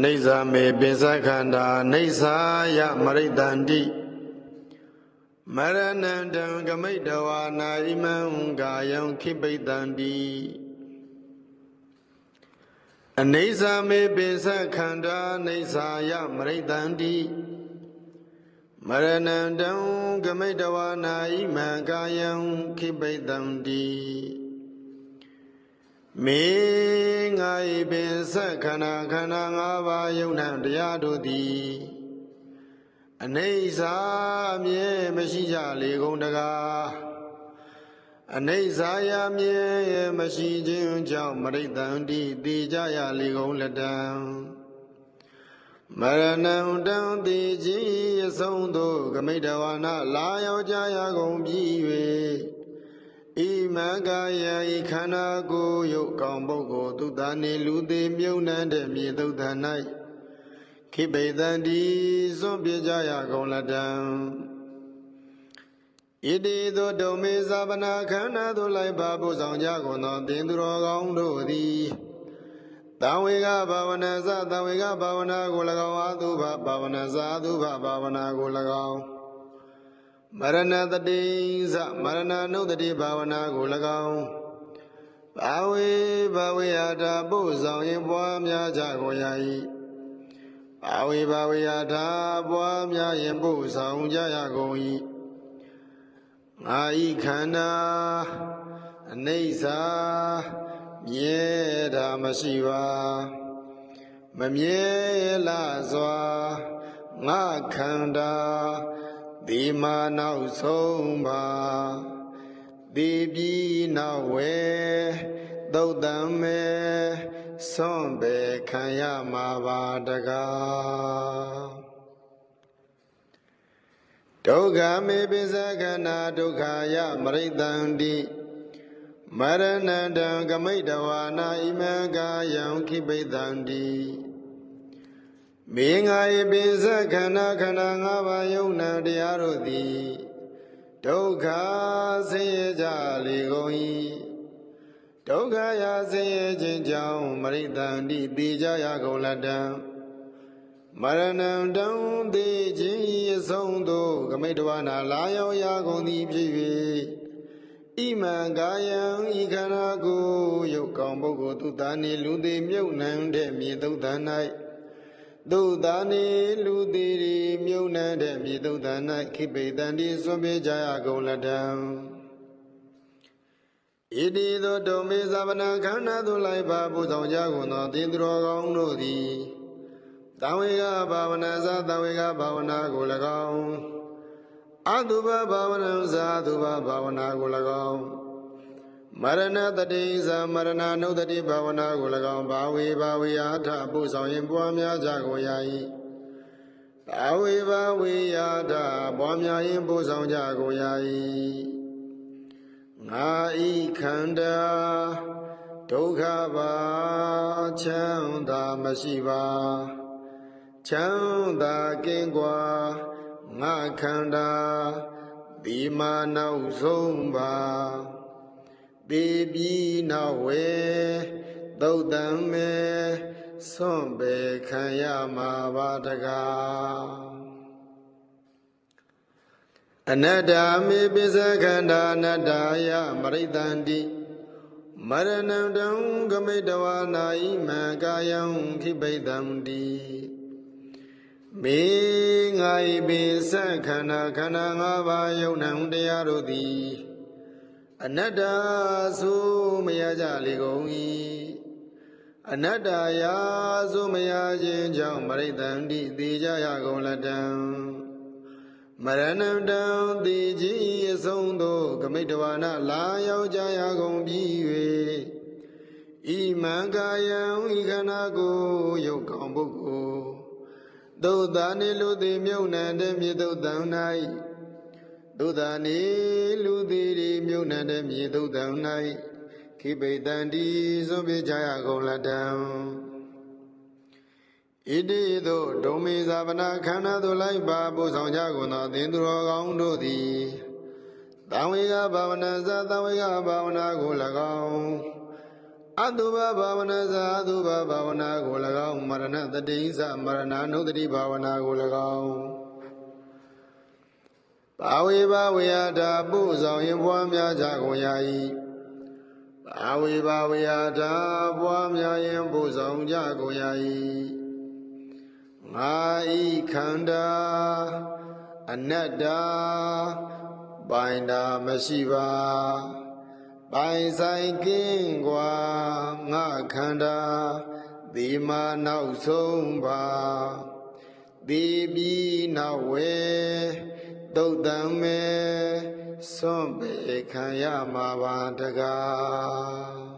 နေဇာမေပိစခန္ဓာနေသာယမရိတန္တိမရဏံတံကမိတဝါနာဣမံကာယံခိပိတန္တိအနေဇာမေပိစခန္ဓာနေသာယမရိတန္တိမရဏံတံကမိတဝါနာဣမံကာယံခိပိတန္တိ မေငါဤပင်ဆက်ခန္ဓာခန္ဓာ၅ပါးယုံနှံတရားတို့သည်အနေစာအမြဲမရှိကြလေကုန်တကားအနေစာယမြဲမရှိခြင်းကြောင့်မရိတန်တိတည်ကြရလေကုန်လက်တံမရဏံတံတည်ခြင်းအဆုံးသို့ကမိတဝါနလာရောက်ကြရကုန်ပြီ၍ဤ မဂ္ဂယဤခန္ဓာကိုယ်ယုတ်ကောင်ပုဂ္ဂိုလ်သူတန်နေလူသေးမြုံနှံတဲ့မြေသုတ်တန်၌ခိပိတန်ဒီစွန့်ပြကြရကုန်လတံဣတိသောဒုံမေဇာပနာခန္ဓာသို့လိုက်ပါပို့ဆောင်ကြကုန်သောတင်သူတော်ကောင်းတို့သည်တံဝေကဘာဝနာသတံဝေကဘာဝနာကို၎င်းအာသုဘဘာဝနာသာသုဘဘာဝနာကို၎င်း မရဏတတိသမရဏနုတတိဘာဝနာကို၎င်းဘာဝေဘာဝေယတာပို့ဆောင်ရင်ပွားများကြကုန်ရ၏ဘာဝေဘာဝေယတာပွားများရင်ပို့ဆောင်ကြရကုန်၏ငါဤခန္ဓာအနိစ္စမြဲတာမရှိပါမမြဲလားစွာငါခန္ဓာ ဒီမာနောက်ဆုံးပါဒီပြီးနောက်ဝဲသုတ်တံမဲဆွန့်ပေခံရမှာပါတကားဒုက္ခမေပိစခန္ဓာဒုက္ခယမရိတန္တိမရဏတံကမိတဝါနာဣမကာယံခိပိတန္တိ မေငါယပိစခန္ဓာခန္ဓာ၅ပါးယုံနာတရားတို့သည်ဒုက္ခဆင်းရဲကြလေကုန်၏ဒုက္ခရာဆင်းရဲခြင်းကြောင့်မရိတန္တိသိကြရကုန်လတ္တံမရဏံတံသိခြင်း၏အဆုံးသို့ကမိတဝနာလာရောက်ရကုန်သည်ဖြစ်၍ဣမံကာယံဤခန္ဓာကိုယ်ယုတ်ကောင်ပုဂ္ဂိုလ်သူသားနေလူသေးမြုပ်နှံတဲ့မြေသုတ်တန်၌ သူသားနေလူသေးရီမြုပ်နှံတဲ့မြေသုတ်တန်၌ခိပိတန်ဒီစွန့်ပြေကြရကုန်လတ္တံဣတိသောဒုံမေဇဗနာခန္ဓာသို့လိုက်ပါပူဆောင်ကြကုန်သောသင်္သူတော်ကောင်းတို့သည်တံဝေကဘာဝနာသာတံဝေကဘာဝနာကို၎င်းအတုပဘာဝနာသာတုပဘာဝနာကို၎င်း မရဏတတိဇာမရဏနုတတိဘာဝနာကို၎င်းဘာဝေဘာဝေအာထပူဆောင်ရင်ပွားများကြကုန်ရ၏ဘာဝေဘာဝေအာထပွားများရင်ပူဆောင်ကြကုန်ရ၏ငါဤခန္ဓာဒုက္ခပါချမ်းသာမရှိပါချမ်းသာကင်းကွာငါခန္ဓာဒီမာနောက်ဆုံးပါ ဒီပြီးနောက်ဝေသုတ်တံမေဆွန့်ပေခံရမှာပါတကားအနတ္တမေပိစခန္ဓာအနတ္တယမရိတန္တိမရဏံတံကမိတဝါနာဣမံကာယံခိပိတံတိမေငါဤပိစခန္ဓာခန္ဓာ၅ပါးယုံနှံတရားတို့သည် အနတ္တဆိုမရကြလေကုန်၏အနတ္တယာဆိုမရခြင်းကြောင့်မရိတန္တိသိကြရကုန်လတံမရဏံတံတိကြီးအဆုံးသောကမိတဝါနလာရောက်ကြရကုန်ပြီ၍ဤမံကာယံဤခန္ဓာကိုယုတ်ကောင်ပုဂ္ဂိုလ်သုတ်တာနေလူသည်မြုပ်နှံတဲ့မြေသုတ်တံ၌သုတ်တာနေလူ သည်ဒီမြုပ်နှံတဲ့မြေသုတ်တံ၌ခိပိတံဒီသွန်ပြကြရကုန်လတံဣတိသို့ဒုံမေဇာပနာခန္ဓာသို့လိုက်ပါပို့ဆောင်ကြကုန်သောသင်သူတော်ကောင်းတို့သည်တံဝေကဘာဝနာဇာတံဝေကဘာဝနာကို၎င်းအအတုဘဘာဝနာသာအတုဘဘာဝနာကို၎င်းမရဏတတိသမရဏနုတတိဘာဝနာကို၎င်း ပါဝေပါဝေယတာပို့ဆောင်ရင်ပွားများကြကုန်ရ၏ပါဝေပါဝေယတာပွားများရင်ပို့ဆောင်ကြကုန်ရ၏ငါဤခန္ဓာအနတ္တာပိုင်တာမရှိပါပိုင်ဆိုင်ကင်းကွာငါခန္ဓာဒီမာနောက်ဆုံးပါဒီပြီးနောက်ဝဲ တုတ်တံမဲစွန့်ပေခံရမှာပါတကား